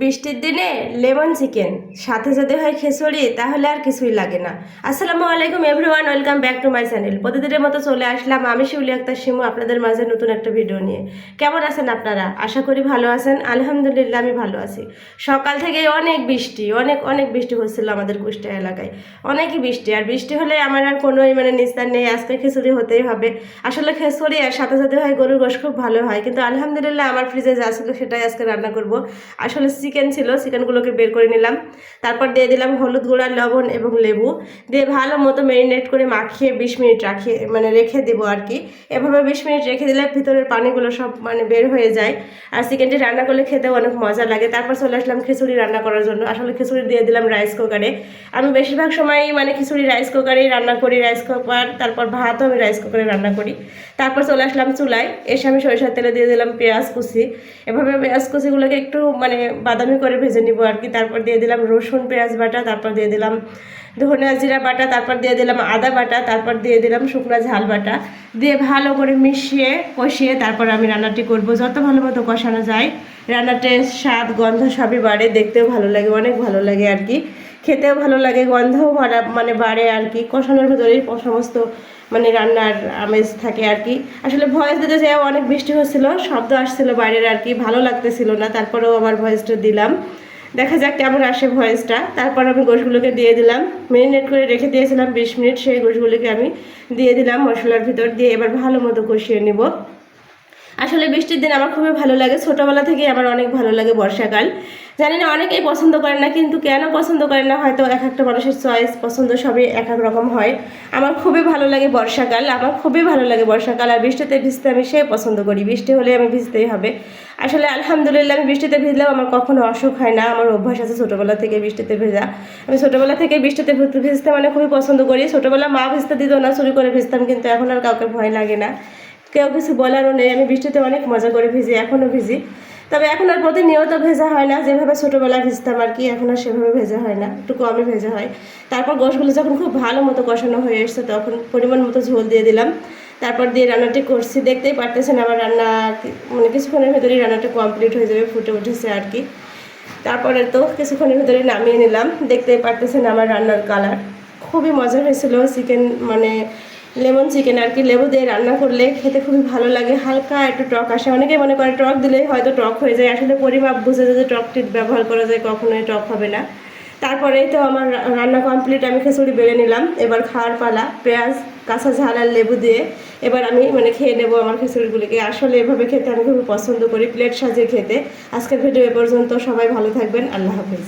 বৃষ্টির দিনে lemon chicken, সাথে যদি হয় খিচুড়ি, তাহলে আর কিছুই লাগে না। আসসালামু আলাইকুম everyone welcome back to my channel প্রতিদিনের মতো চলে আসলাম আমি শিউলি আক্তার শিমু আপনাদের মাঝে নতুন একটা ভিডিও নিয়ে। কেমন আছেন আপনারা? আশা করি ভালো আছেন। আলহামদুলিল্লাহ আমি ভালো আছি। সকাল থেকে অনেক বৃষ্টি, অনেক অনেক বৃষ্টি হচ্ছিল আমাদের কুষ্টিয়া এলাকায়। অনেকই বৃষ্টি, আর বৃষ্টি হলে আমার আর কোনোই মানে নিস্তার নেই। আজকে খিচুড়ি হতেই হবে। আসলে খিচুড়ি আর সাথে সাথে হয় গরুর গোশ খুব ভালো হয়। কিন্তু আলহামদুলিল্লাহ আমার ফ্রিজে যা ছিল সেটাই আজকে রান্না করব। আসলে চিকেন ছিল চিকেনগুলোকে বের করে নিলাম। তারপর দিয়ে দিলাম হলুদ গুঁড়া, লবণ এবং লেবু। দিয়ে ভালো মতো ম্যারিনেট করে মাখিয়ে বিশ মিনিট রাখিয়ে মানে রেখে দেবো আর কি। এভাবে বিশ মিনিট রেখে দিলে ভিতরের পানিগুলো সব মানে বের হয়ে যায়। আর চিকেনটি রান্না করলে খেতেও অনেক মজা লাগে। তারপর চলে আসলাম খিচুড়ি রান্না করার জন্য। আসলে খিচুড়ি দিয়ে দিলাম রাইস কুকারে আমি বেশিরভাগ সময় মানে খিচুড়ি রাইস কুকারেই রান্না করি রাইস কুকার তারপর ভাতও আমি রাইস কুকারে রান্না করি। তারপর চলে আসলাম চুলায়। এসে আমি সরিষার তেলে দিয়ে দিলাম পেঁয়াজ কুচি। এভাবে পেঁয়াজ কুচিগুলোকে একটু মানে বাদামি করে ভেজে নিব আর কি। তারপর দিয়ে দিলাম রসুন, পেঁয়াজ বাটা, তারপর দিয়ে দিলাম ধনিয়া জিরা বাটা, তারপর দিয়ে দিলাম আদা বাটা, তারপর দিয়ে দিলাম শুকনো ঝাল বাটা। দিয়ে ভালো করে মিশিয়ে, কষিয়ে তারপর আমি রান্নাটি করব। যত ভালো মতো কষানো যায়, রান্নার টেস্ট স্বাদ, গন্ধ সবই বাড়ে, দেখতেও ভালো লাগে, অনেক ভালো লাগে আর কি। খেতেও ভালো লাগে, গন্ধও ভালো মানে বাড়ে আর কি। কষানোর ভেতরেই সমস্ত মানে রান্নার আমেজ থাকে আর কি। আসলে ভয়েস দিতে যাই অনেক বৃষ্টি হচ্ছিল, শব্দ আসছিল বাইরের আর কি, ভালো লাগতেছিল না, তারপরেও আমার ভয়েসটা দিলাম। দেখা যাক কেমন আসে ভয়েসটা তারপর আমি গোশগুলোকে দিয়ে দিলাম। মেরিনেট করে রেখে দিয়েছিলাম বিশ মিনিট, সেই গোশগুলোকে আমি দিয়ে দিলাম মশলার ভিতর দিয়ে। এবার ভালো মতো কষিয়ে নিব। আসলে বৃষ্টির দিন আমার খুবই ভালো লাগে। ছোটোবেলা থেকেই আমার অনেক ভালো লাগে বর্ষাকাল। জানি না অনেকেই পছন্দ করে না, কিন্তু কেন পছন্দ করে না হয়তো এক একটা মানুষের চয়েস পছন্দ সবই এক এক রকম হয়। আমার খুবই ভালো লাগে বর্ষাকাল, আমার খুবই ভালো লাগে বর্ষাকাল। আর বৃষ্টিতে ভিজতে আমি সে পছন্দ করি, বৃষ্টি হলে আমি ভিজতেই হবে। আসলে আলহামদুলিল্লাহ আমি বৃষ্টিতে ভিজলেও আমার কখনো অসুখ হয় না, আমার অভ্যাস আছে ছোটোবেলা থেকে বৃষ্টিতে ভেজা। আমি ছোটোবেলা থেকে বৃষ্টিতে ভিজতে- মানে খুবই পছন্দ করি। ছোটোবেলা মা ভিজতে দিত না, চুরি করে ভিজতাম, কিন্তু এখন আর কাউকে ভয় লাগে না। কেউ কিছু বলারও নেই, আমি বৃষ্টিতে অনেক মজা করে ভিজি এখনও ভিজি। তবে এখন আর প্রতি প্রতিনিয়ত ভেজা হয় না, যেভাবে ছোটোবেলায় ভিজতাম আর কি, এখন আর সেভাবে ভেজা হয় না, একটু কমই ভেজা হয়। তারপর গোশগুলো যখন খুব ভালো মতো কষানো হয়ে এসছে, তখন পরিমাণ মতো ঝোল দিয়ে দিলাম। তারপর দিয়ে রান্নাটি করছি, দেখতেই পারতেছেন আমার রান্না মানে কিছুক্ষণের ভেতরেই রান্নাটা কমপ্লিট হয়ে যাবে, ফুটে উঠেছে আর কি। তারপরে তো কিছুক্ষণের ভেতরে নামিয়ে নিলাম, দেখতেই পারতেছেন আমার রান্নার কালার। খুবই মজা হয়েছিল, চিকেন মানে লেমন চিকেন আর কি, লেবু দিয়ে রান্না করলে খেতে খুবই ভালো লাগে। হালকা একটু টক আসে। অনেকে মনে করে টক দিলেই হয়তো টক হয়ে যায়। আসলে পরিমাপ বুঝে যদি টকটি ব্যবহার করা যায় কখনোই টক হবে না। তারপরেই তো আমার রান্না কমপ্লিট আমি খিচুড়ি বেড়ে নিলাম। এবার খাওয়ার পালা, পেঁয়াজ, কাঁচা ঝাল আর লেবু দিয়ে এবার আমি মানে খেয়ে নেব আমার খিচুড়িগুলিকে। আসলে এভাবে খেতে আমি খুবই পছন্দ করি, প্লেট সাজিয়ে খেতে। আজকের ভিডিও এ পর্যন্ত, সবাই ভালো থাকবেন, আল্লাহ হাফিজ।